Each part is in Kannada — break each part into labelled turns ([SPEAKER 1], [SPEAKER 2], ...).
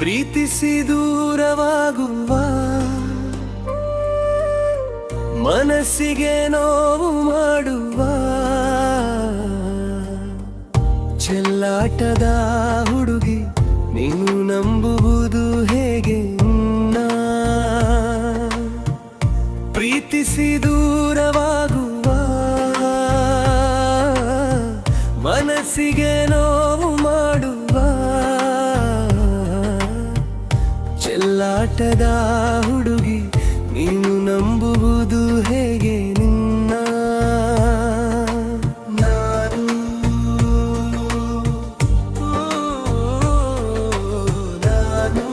[SPEAKER 1] ಪ್ರೀತಿಸಿ ದೂರವಾಗುವ ಮನಸ್ಸಿಗೆ ನೋವು ಮಾಡುವ ಚೆಲ್ಲಾಟದ ಹುಡುಗಿ ನೀನು ನಂಬುವುದು ಹೇಗೆ ಪ್ರೀತಿಸಿ ದೂರವಾಗುವ ಮನಸ್ಸಿಗೆ ನೋವು ಚೆಲ್ಲಾಟದ ಹುಡುಗಿ, ನೀನು ನಂಬುವುದು ಹೇಗೆ ನಿನ್ನ? ನಾನು ನಾನು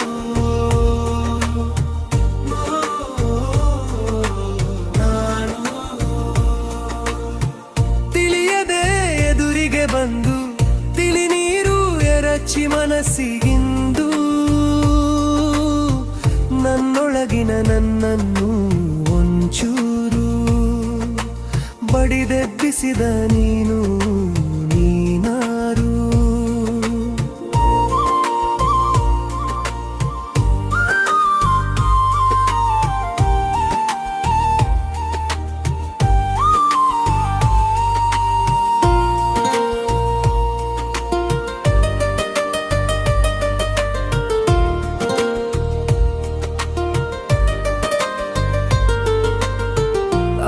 [SPEAKER 1] ತಿಳಿಯದೆ ಎದುರಿಗೆ ಬಂದು, ತಿಳಿ ನೀರು ಎರಚಿ ಮನಸ್ಸಿಗಿಂದು ಬಡಿದೆಬ್ಬಿಸಿದ ನೀನು ನೀನಾರು.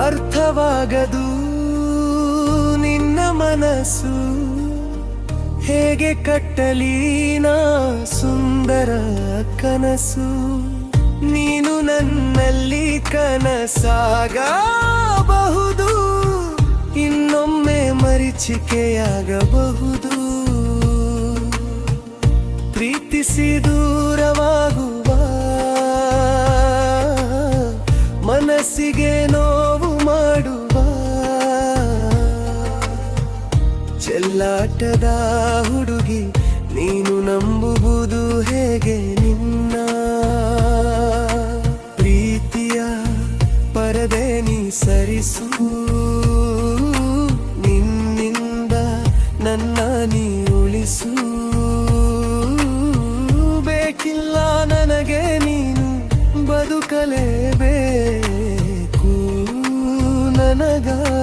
[SPEAKER 1] ಅರ್ಥವಾಗದು ಮನಸ್ಸು ಹೇಗೆ ಕಟ್ಟಲೀನ ಸುಂದರ ಕನಸು? ನೀನು ನನ್ನಲ್ಲಿ ಕನಸಾಗಬಹುದು ಇನ್ನೊಮ್ಮೆ ಮರಿಚಿಕೆಯಾಗಬಹುದು. ಪ್ರೀತಿಸಿ ದೂರವಾಗುವ ಚೆಲ್ಲಾಟದ ಹುಡುಗಿ, ನೀನು ನಂಬುವುದು ಹೇಗೆ ನಿನ್ನ? ಪ್ರೀತಿಯ ಪರದೆ ನೀ ಸರಿಸು. ನಿನ್ನಿಂದ ನನ್ನ ನೀ ಉಳಿಸು. ಬೇಕಿಲ್ಲ ನನಗೆ ನೀನು ಬದುಕಲೇಬೇಕು. ನನಗಾಗಿ